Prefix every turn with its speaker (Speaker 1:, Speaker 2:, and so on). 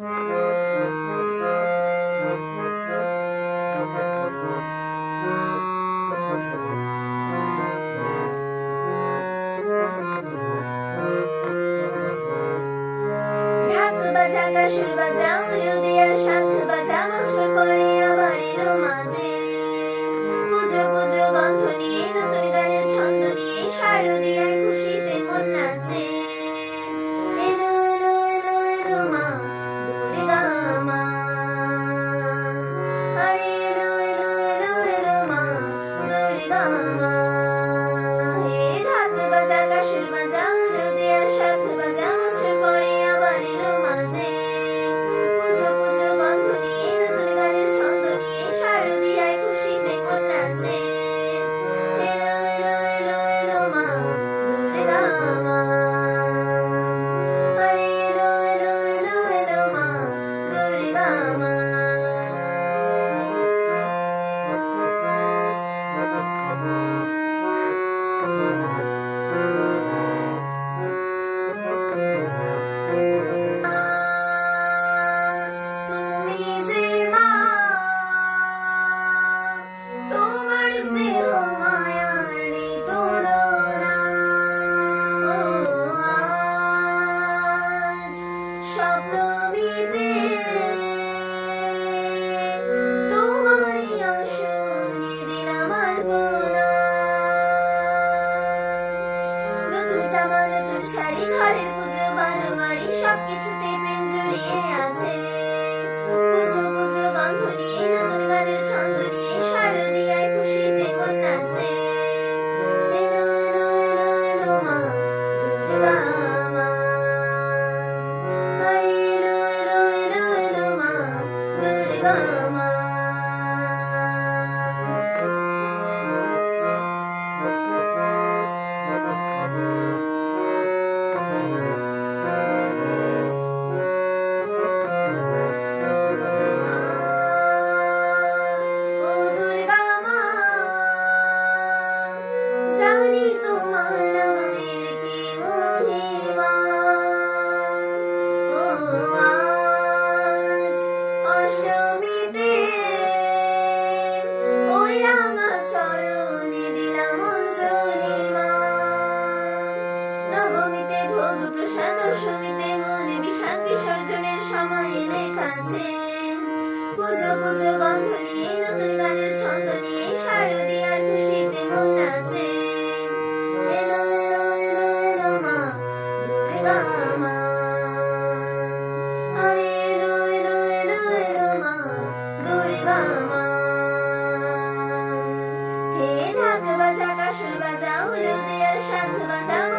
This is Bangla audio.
Speaker 1: Takbaza, kaşırbaza, uyudu yarışan সপ্তমীতে তোমার অসুখী দিন আমার বোনা নতুন জামা নতুন শাড়ি ঘরের পুজো বানো বাড়ি সবকিছুতে প্রেম জড়িয়ে আছে পুজো পুজো গন্ধ নিয়ে নতুন গানের ছন্দ নিয়ে শারদিয়ায় খুশিতে মন নাচে মা Rama. পুজো গন্ধ নিয়ে নতুন গানের ছন্দ নিয়ে সাধু বাজা